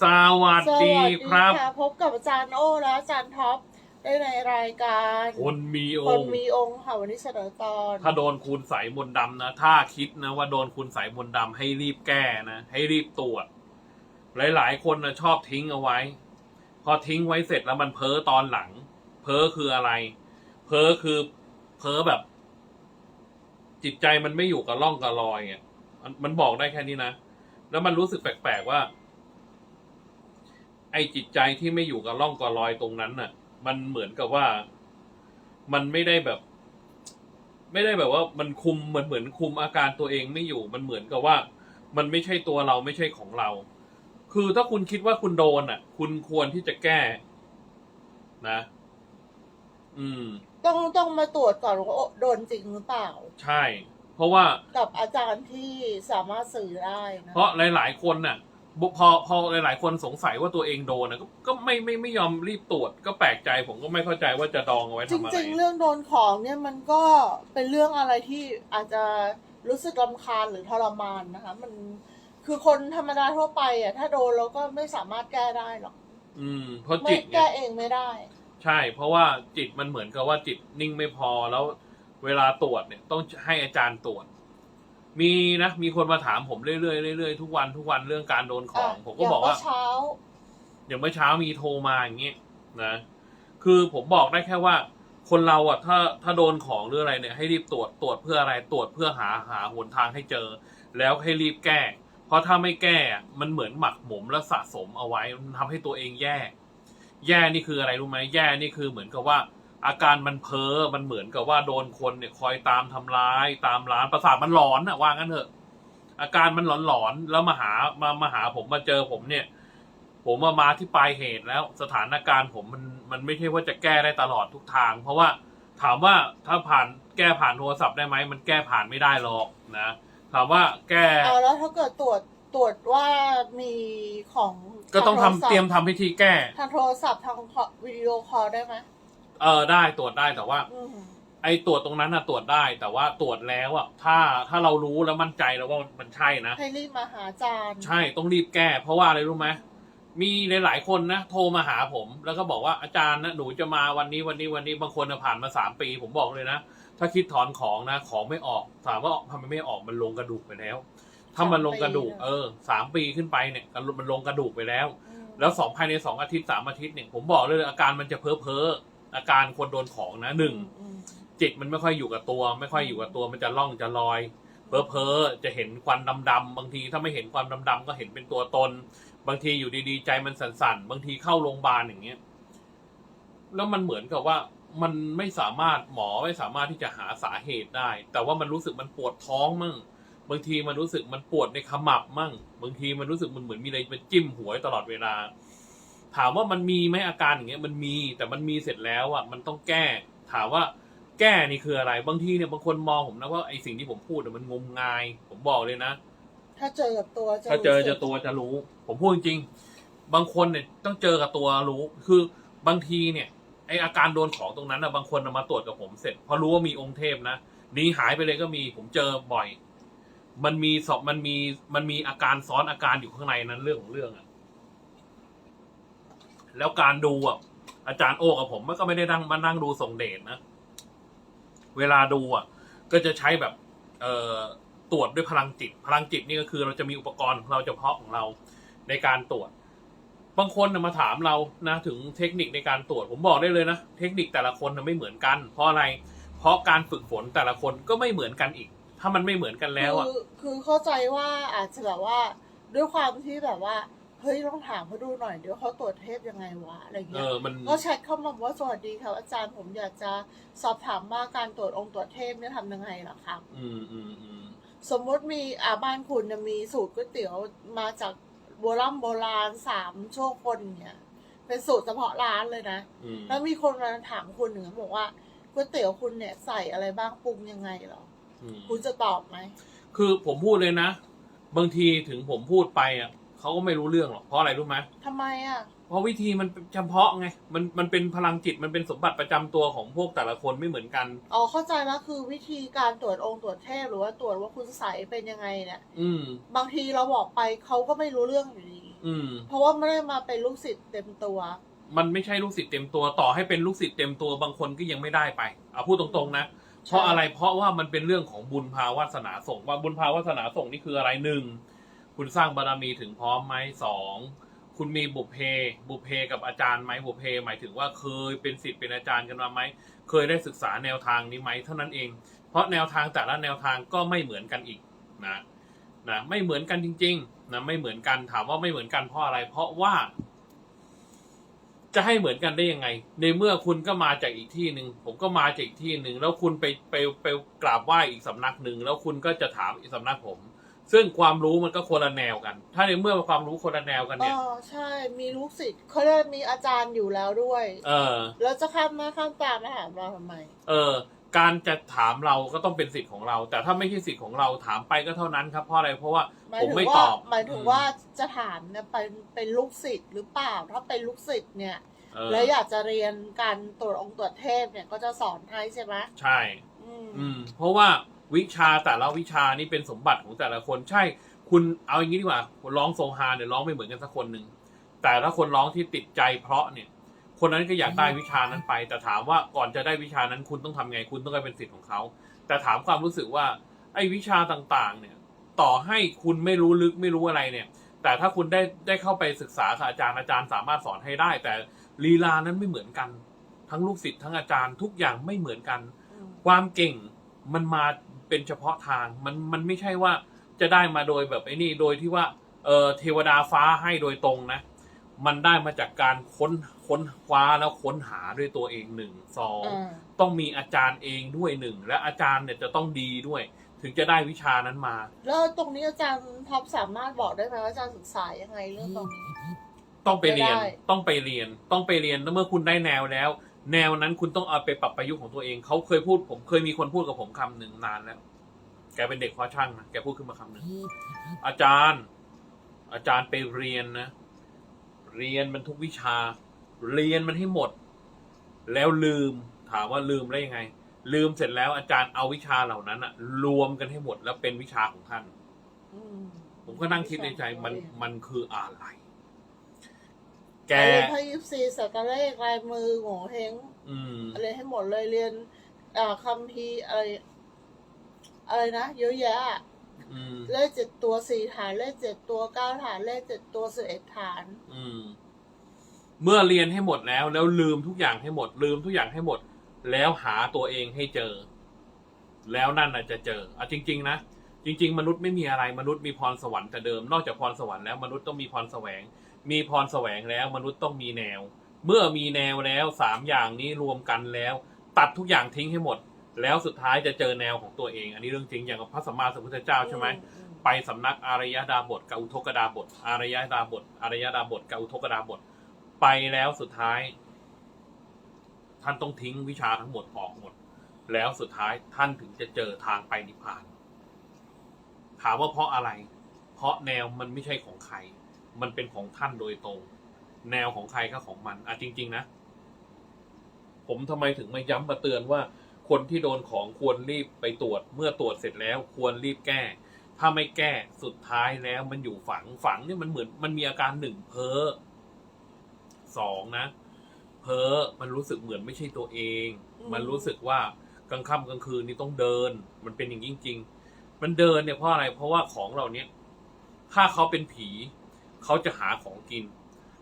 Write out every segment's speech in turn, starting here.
สวัสสวัสดีดีครับค่ะพบกับอาจารย์โอและอาจารย์ท็อปได้ในรายการคนมีอคนงค์ มีองค์ค่ะวันนี้เสนอตอนถ้าโดนคุณใสยมนต์ดำนะ ถ้าคิดนะว่าโดนคุณใสยมนต์ดำให้รีบแก้นะ ให้รีบตรวจ หลาย ๆ คนนะชอบทิ้งเอาไว้ พอทิ้งไว้เสร็จแล้วมันเพ้อตอนหลัง เพ้อคืออะไร เพ้อคือเพ้อแบบ จิตใจมันไม่อยู่กับร่องกับรอยอะมันมันบอกได้แค่นี้นะ แล้วมันรู้สึกแปลก ๆ ว่า ไอ้จิตใจที่ไม่อยู่กับร่องกับรอยตรงนั้นน่ะ มันเหมือนกับว่า มันไม่ได้แบบ ไม่ได้แบบว่า มันคุมเหมือนเหมือนคุมอาการตัวเองไม่อยู่ มันเหมือนกับว่า มันไม่ใช่ตัวเราไม่ใช่ของเรา คือถ้าคุณคิดว่าคุณโดนอะ คุณควรที่จะแก้ นะ อืม ต้องต้องมาตรวจก่อนว่าโดนจริงหรือเปล่า ใช่ เพราะว่ากับอาจารย์ที่สามารถสื่อได้นะเพราะหลาย ๆ คนน่ะบุ พอพอหลาย ๆ คนสงสัยว่าตัวเองโดนนะก็ก็ไม่ไม่ไม่ยอมรีบตรวจก็แปลกใจผมก็ไม่เข้าใจว่าจะดองเอาไว้จทำอะไร ริง ๆ เรื่องโดนของเนี่ยมันก็เป็นเรื่องอะไรที่อาจจะรู้สึกรำคาญหรือทรมานนะคะ มันคือคนธรรมดาทั่วไปอะถ้าโดนแล้วก็ไม่สามารถแก้ได้หรอกอืมเพราะไม่จิตแก้เนี่ยเองไม่ได้ ใช่ เพราะว่าจิตมันเหมือนกับว่าจิตนิ่งไม่พอแล้วเวลาตรวจเนี่ยต้องให้อาจารย์ตรวจ มีนะ มีคนมาถามผมเรื่อยๆเรื่อยๆทุกวันทุกวันเรื่องการโดนของ ผมก็บอกว่าย่งเมื่เช้า อย่างเมื่อเช้ามีโทรมาอย่างเงี้ยนะ คือผมบอกได้แค่ว่า คนเราอะถ้าถ้าโดนของหรืออะไรเนี่ยให้รีบตรวจตรวจเพื่ออะไรตรวจเพื่อหาหาหนทางให้เจอ แล้วให้รีบแก้ เพราะถ้าไม่แก้อะมันเหมือนหมักหมมและสะสมเอาไว้มันทำให้ตัวเองแย่ แย่นี่คืออะไรรู้ไหมแย่นี่คือเหมือนกับว่า อาการมันเพ้อมันเหมือนกับว่าโดนคนเนี่ยคอยตามทำร้าย ตามร้านประสาทมันหลอนอะว่างั้นเถอะ อาการมันหลอนๆแล้วมาหามามาหาผมมาเจอผมเนี่ย ผมมามาที่ปลายเหตุแล้ว สถานการณ์ผมมันมันไม่ใช่ว่าจะแก้ได้ตลอดทุกทาง เพราะว่าถามว่าถ้าผ่านแก้ผ่านโทรศัพท์ได้ไหมมันแก้ผ่านไม่ได้หรอกนะถามว่าแก้เอาแล้วถ้าเกิดตรวจตรวจว่ามีของก็ต้องทำาโศัพท์เตรียมทำพิธีแก้ทางโทรศัพท์ทางวิดีโอคอลได้ไหม เออได้ตรวจได้แต่ว่าอืมไอ้ตรวจตรงนั้นน่ะตรวจได้ แต่ว่าตรวจแล้วอะถ้าถ้าเรารู้แล้วมั่นใจแล้วว่ามันใช่นะให้รีบมาหาอาจารย์ ใช่ต้องรีบแก้ เพราะว่าอะไรรู้ไหมมีหลายๆคนนะโทรมาหาผม แล้วก็บอกว่าอาจารย์นะหนูจะมาวันนี้วันนี้วันนี้บางคนน่ะผ่านมาสามปี ผมบอกเลยนะถ้าคิดถอนของนะของไม่ออกถามว่าทำไมไม่ออกมันลงกระดูกไปแล้ว ถ้ามันลงกระดูก เออสามปีขึ้นไปเนี่ยมันลงกระดูกไปแล้วอืมแล้วสองภายในสองอาทิตย์สามอาทิตย์เนี่ยผมบอกเลยอาการมันจะเพ้อเพ้อๆ อาการคนโดนของนะหนึ่งจิตมันไม่ค่อยอยู่กับตัว ไม่ค่อยอยู่กับตัว มันจะล่องจะลอยเพ้อเพ้อจะเห็นควันดำๆบางทีถ้าไม่เห็นควันดำๆก็เห็นเป็นตัวตน บางทีอยู่ดีๆ ใจมันสั่นๆ บางทีเข้าโรงพยาบาลอย่างเงี้ย แล้วมันเหมือนกับว่ามันไม่สามารถหมอไม่สามารถที่จะหาสาเหตุได้ แต่ว่ามันรู้สึกมันปวดท้องมั่งบางทีมันรู้สึกมันปวดในขมับมั่ง บางทีมันรู้สึกมันเหมือนมีอะไรมาจิ้มหัวตลอดเวลา ถามว่ามันมีไหมอาการอย่างเงี้ยมันมีแต่มันมีเสร็จแล้วอะมันต้องแก้ ถามว่าแก้นี่คืออะไรบางทีเนี่ยบางคนมองผมนะว่าไอสิ่งที่ผมพูดเนี่ยมันงมงาย ผมบอกเลยนะ ถ้าเจอกับตัวจะถ้าเจอรู้สึจะกตัวจะรู้ ผมพูดจริงๆบางคนเนี่ยต้องเจอกับตัวรู้ คือบางทีเนี่ย ไออาการโดนของตรงนั้นนะบางคนน่ะมาตรวจกับผมเสร็จพอรู้ว่ามีองค์เทพนะหนีหายไปเลยก็มีผมเจอบ่อย มันมีสอบมันมีมันมีอาการซ้อนอาการอยู่ข้างในนั้นเรื่องของเรื่องอะ แล้วการดูอะอาจารย์โอ้กับผมมันก็ไม่ได้นั่งมานั่งดูส่งเดชนะ เวลาดูอะ ก็จะใช้แบบ เอ่อตรวจด้วยพลังจิต พลังจิตนี่ก็คือเราจะมีอุปกรณ์ของเราเฉพาะของเราในการตรวจ บางคนนะมาถามเรานะถึงเทคนิคในการตรวจ ผมบอกได้เลยนะ เทคนิคแต่ละคนนะไม่เหมือนกัน เพราะอะไร เพราะการฝึกฝนแต่ละคนก็ไม่เหมือนกันอีก ถ้ามันไม่เหมือนกันแล้วอะคือคือเข้าใจว่าอาจจะแบบว่าด้วยความที่แบบว่า เฮ้ยต้องถามเขาดูหน่อยเดี๋ยวเขาตรวจเทพยังไงวะอะไรเอเงี้ย อมันก็แชทเข้ามาบอกว่าสวัสดีครับอาจารย์ผมอยากจะสอบถามว่าการตรวจองค์ตรวจเทพเนี่ยทำยังไงเหรอครับ อืมอืมอืมสมมติมีอ่าบ้านคุณเนี่ยมีสูตรก๋วยเตี๋ยวมาจากโบราณโบราณสามชั่วคนเนี่ยเป็นสูตรเฉพาะร้านเลยนะ อืมแล้วมีคนมาถามคุณหนึ่งบอกว่าก๋วยเตี๋ยวคุณเนี่ยใส่อะไรบ้างปรุงยังไงเหรอ อืมคุณจะตอบไหม คือผมพูดเลยนะ บางทีถึงผมพูดไปอะ เขาก็ไม่รู้เรื่องหรอกเพราะอะไรรู้ไหมทำไมอะ เพราะวิธีมันเฉพาะไงมันมันเป็นพลังจิตมันเป็นสมบัติประจำตัวของพวกแต่ละคนไม่เหมือนกัน อ๋อเข้าใจแล้วคือวิธีการตรวจองค์ตรวจเทพหรือว่าตรวจว่าคุณใสเป็นยังไงเนี่ย อืม บางทีเราบอกไปเขาก็ไม่รู้เรื่องอยู่ดี อืม เพราะว่าไม่ได้มาเป็นลูกศิษย์เต็มตัว มันไม่ใช่ลูกศิษย์เต็มตัวต่อให้เป็นลูกศิษย์เต็มตัวบางคนก็ยังไม่ได้ไปเอาพูดตรงๆนะเพราะอะไรเพราะว่ามันเป็นเรื่องของบุญภาวาสนาส่งว่าบุญภาวาสนาส่งนี่คืออะไรหนึ่ง คุณสร้างบารมีถึงพร้อมไหมสองคุณมีบุพเพ บุพเพกับอาจารย์ไหมบุพเพหมายถึงว่าเคยเป็นศิษย์เป็นอาจารย์กันมาไหมเคยได้ศึกษาแนวทางนี้ไหมเท่านั้นเอง เพราะแนวทางแต่ละแนวทางก็ไม่เหมือนกันอีกนะนะไม่เหมือนกันจริงๆนะไม่เหมือนกันถามว่าไม่เหมือนกันเพราะอะไร เพราะว่า จะให้เหมือนกันได้ยังไง ในเมื่อคุณก็มาจากอีกที่หนึ่งผมก็มาจากอีกที่หนึ่งแล้วคุณไปไปไปกราบไหว้อีกสำนักหนึ่งแล้วคุณก็จะถามอีกสำนักผม ซึ่งความรู้มันก็คนละแนวกัน ถ้าในเมื่อความรู้คนละแนวกันอ๋เนี่ย อใช่ มีลูกศิษย์เขาเรียกมีอาจารย์อยู่แล้วด้วย เออ แล้วจะข้ามหน้าข้ามตามาถามเราทำไม เออ การจะถามเราก็ต้องเป็นสิทธิ์ของเรา แต่ถ้าไม่ใช่สิทธิ์ของเราถามไปก็เท่านั้นครับเพราะอะไรเพราะว่าหมายผมถึงไม่ว่าตอบหมายถึงว่าจะถามเนี่ยเป็นเป็นลูกศิษย์หรือเปล่า ถ้าเป็นลูกศิษย์เนี่ย เออแล้วอยากจะเรียนการตรวจองค์ตรวจเทพเนี่ยก็จะสอนให้ใช่ไหมใช่ อืม อืม เพราะว่า วิชาแต่ละวิชานี่เป็นสมบัติของแต่ละคนใช่ คุณเอาอย่างนี้ดีกว่าร้องโซฮาเนี่ยร้องไม่เหมือนกันสักคนหนึ่งแต่ถ้าคนร้องที่ติดใจเพราะเนี่ย คนนั้นก็อยากได้วิชานั้นไป แต่ถามว่าก่อนจะได้วิชานั้นคุณต้องทำไงคุณต้องไปเป็นสิทธิ์ของเขา แต่ถามความรู้สึกว่าไอ้วิชาต่างๆ เนี่ย ต่อให้คุณไม่รู้ลึกไม่รู้อะไรเนี่ย แต่ถ้าคุณได้ได้เข้าไปศึกษากับอาจารย์อาจารย์สามารถสอนให้ได้ แต่ลีลานั้นไม่เหมือนกัน ทั้งลูกศิษย์ทั้งอาจารย์ทุกอย่างไม่เหมือนกัน ความเก่งมันมา เป็นเฉพาะทางมันมันไม่ใช่ว่าจะได้มาโดยแบบไอ้นี่โดยที่ว่าเออเทวดาฟ้าให้โดยตรงนะ มันได้มาจากการค้นค้นคว้าแล้วค้นหาด้วยตัวเองหนึ่งสองอ่าต้องมีอาจารย์เองด้วยหนึ่งและอาจารย์เนี่ยจะต้องดีด้วย ถึงจะได้วิชานั้นมา แล้วตรงนี้อาจารย์ท็อปสามารถบอกได้ไหมว่าอาจารย์ศึกษายังไงเรื่องตรงนี้ต้องไปเรียนไม่ได้ต้องไปเรียนต้องไปเรียนแล้วเมื่อคุณได้แนวแล้ว แนวนั้นคุณต้องเอาไปปรับประยุกต์ของตัวเอง เขาเคยพูดผมเคยมีคนพูดกับผมคำหนึ่งนานแล้ว แกเป็นเด็กพอช่างนะแกพูดขึ้นมาคำหนึ่งอาจารย์ อาจารย์ไปเรียนนะ เรียนมันทุกวิชา เรียนมันให้หมด แล้วลืม ถามว่าลืมได้ยังไง ลืมเสร็จแล้วอาจารย์เอาวิชาเหล่านั้นอะรวมกันให้หมดแล้วเป็นวิชาของท่านอืมผมก็นั่งคิดในใจมันมันคืออะไร แก เรียนพระยิปซีสัตว์เลขลายมือโง่เฮงอืมเรียนให้หมดเลยเรียนอ่าคัมภีร์อะไร อะไรนะเยอะแยะ อืม เลขเจ็ดตัวสี่ฐาน เลขเจ็ดตัวเก้าฐาน เลขเจ็ดตัวสิบเอ็ดฐาน อืม เมื่อเรียนให้หมดแล้ว แล้วลืมทุกอย่างให้หมด ลืมทุกอย่างให้หมด แล้วหาตัวเองให้เจอ แล้วนั่นน่ะจะเจออะจริง ๆ นะจริง ๆ มนุษย์ไม่มีอะไรมนุษย์มีพรสวรรค์แต่เดิม นอกจากพรสวรรค์แล้วมนุษย์ต้องมีพรแสวง มีพรแสวงแล้วมนุษย์ต้องมีแนว เมื่อมีแนวแล้วสามอย่างนี้รวมกันแล้ว ตัดทุกอย่างทิ้งให้หมด แล้วสุดท้ายจะเจอแนวของตัวเอง อันนี้เรื่องจริงอย่างกับพระสัมมาสัมพุทธเจ้าใช่ไหมไปสำนักอารยดาบทกับอุทกดาบท อารยดาบท อารยดาบทกับอุทกดาบท ไปแล้วสุดท้าย ท่านต้องทิ้งวิชาทั้งหมดออกหมด แล้วสุดท้ายท่านถึงจะเจอทางไปนิพพาน ถามว่าเพราะอะไร เพราะแนวมันไม่ใช่ของใคร มันเป็นของท่านโดยตรง แนวของใครก็ของมันอะจริง ๆ นะ ผมทำไมถึงมาย้ำมาเตือนว่า คนที่โดนของควรรีบไปตรวจ เมื่อตรวจเสร็จแล้วควรรีบแก้ ถ้าไม่แก้สุดท้ายแล้ว มันอยู่ฝังฝังเนี่ยมันเหมือนมันมีอาการหนึ่งเพ้อสองนะเพ้อมันรู้สึกเหมือนไม่ใช่ตัวเองอืมมันรู้สึกว่ากลางค่ำกลางคืนนี่ต้องเดิน มันเป็นอย่างนี้จริง ๆ มันเดินเนี่ยเพราะอะไร เพราะว่าของเราเนี้ยถ้าเขาเป็นผี เขาจะหาของกิน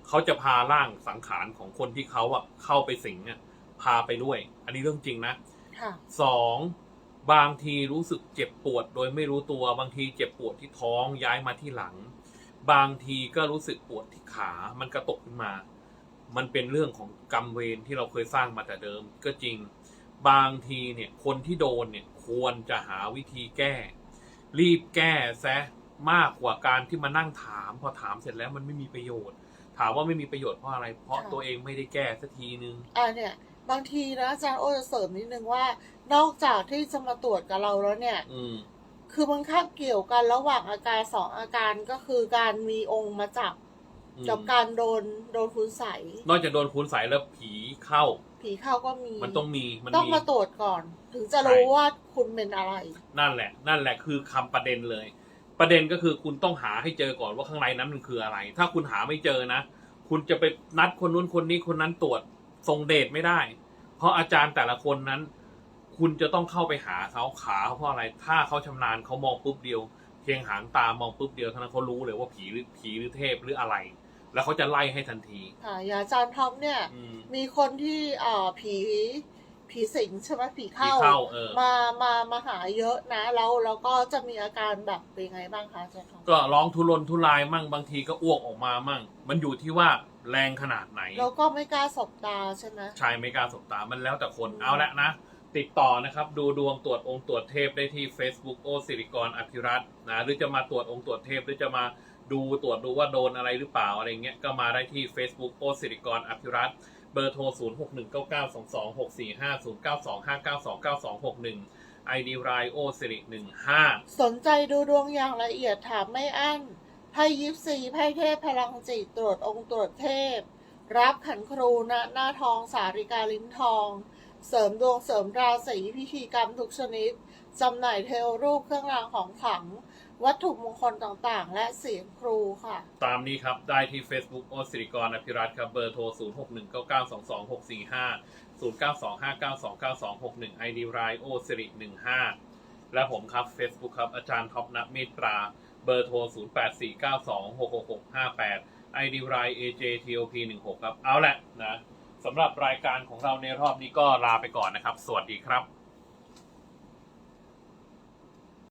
เขาจะพาร่างสังขารของคนที่เขาอะเข้าไปสิงอะพาไปด้วย อันนี้เรื่องจริงนะค่ะสองบางทีรู้สึกเจ็บปวดโดยไม่รู้ตัวบางทีเจ็บปวดที่ท้องย้ายมาที่หลัง บางทีก็รู้สึกปวดที่ขา มันกระตกขึ้นมา มันเป็นเรื่องของกรรมเวรที่เราเคยสร้างมาแต่เดิมก็จริง บางทีเนี่ยคนที่โดนเนี่ยควรจะหาวิธีแก้ รีบแก้ซะ มากกว่าการที่มานั่งถาม พอถามเสร็จแล้วมันไม่มีประโยชน์ ถามว่าไม่มีประโยชน์เพราะอะไร เพราะค่ะตัวเองไม่ได้แก้สักทีนึงอ่าเนี่ยบางทีนะอาจารย์โอจะเสริมนิดนึงว่า นอกจากที่จะมาตรวจกับเราแล้วเนี่ย อืม คือมันคาบเกี่ยวกันระหว่างอาการสองอาการก็คือการมีองค์มาจับอืมกับการโดนโดนคุณใสยนอกจากโดนคุณใสยแล้วผีเข้า ผีเข้าก็มีมันต้องมีมันต้องมีมาตรวจก่อน ถึงจะใช่รู้ว่าคุณเป็นอะไร นั่นแหละ นั่นแหละคือคำประเด็นเลย ประเด็นก็คือคุณต้องหาให้เจอก่อนว่าข้างในนั้นมันคืออะไร ถ้าคุณหาไม่เจอนะ คุณจะไปนัดคนนู้นคนนี้คนนั้นตรวจทรงเดชไม่ได้ เพราะอาจารย์แต่ละคนนั้น คุณจะต้องเข้าไปหาเขาขาเขาเพราะอะไร ถ้าเขาชำนาญเขามองปุ๊บเดียว เพียงหางตามองปุ๊บเดียวเท่านั้นเขารู้เลยว่าผีหรือผีหรือเทพหรืออะไร แล้วเขาจะไล่ให้ทันทีค่ะอย่างอาจารย์ท็อปเนี่ยอืมมีคนที่เอ่อผี ผีสิงใช่ไหมผีผีเข้า เข้าเออ มามามาหาเยอะนะ แล้วแล้วก็จะมีอาการแบบเป็นไงบ้างคะอาจารย์ท็อปก็ร้องทุรนทุรายมั่งบางทีก็อ้วกออกมามั่ง มันอยู่ที่ว่าแรงขนาดไหน แล้วก็ไม่กล้าสบตาใช่ไหม ชายไม่กล้าสบตา มันแล้วแต่คน อืม เอาละนะ ติดต่อนะครับ ดูดวงตรวจองค์ตรวจเทพได้ที่ Facebook โอสิริกรอภิรัตน์นะ หรือจะมาตรวจองค์ตรวจเทพ หรือจะมาดูตรวจดูว่าโดนอะไรหรือเปล่าอะไรเงี้ย ก็มาได้ที่ Facebook โอสิริกรอภิรัตน์ เบอร์โทร 0 6 1 9 9 2 2 6 4 5 0 9 2 5 9 2 9 2 6 1 ID รายโอสิริ15สนใจดูดวงอย่างละเอียดถามไม่อั้นไพ่ยิปซีไพ่เทพพลังจิตตรวจองค์ตรวจเทพ รับขันครูณหน้าทองสาริกาลิ้นทอง เสริมดวงเสริมราศีพิธีกรรมทุกชนิดจำหน่ายเทวรูปเครื่องรางของขลัง วัตถุมงคลต่างๆ และเสียงครูค่ะ ตามนี้ครับ ได้ที่ Facebook โอสิริกรอภิรัตน์ครับ เบอร์โทร 0 6 1 9 9 2 2 6 4 5 0 9 2 5 9 2 9 2 6 1 ID รายโอสิริ15 และผมครับ Facebook ครับ อาจารย์ท็อปนักเมตรา เบอร์โทร 0 8 4 9 2 6 6 6 5 8 ID ราย AJTOP 16ครับ เอาละนะสำหรับรายการของเราในรอบนี้ก็ลาไปก่อนนะครับ สวัสดีครับ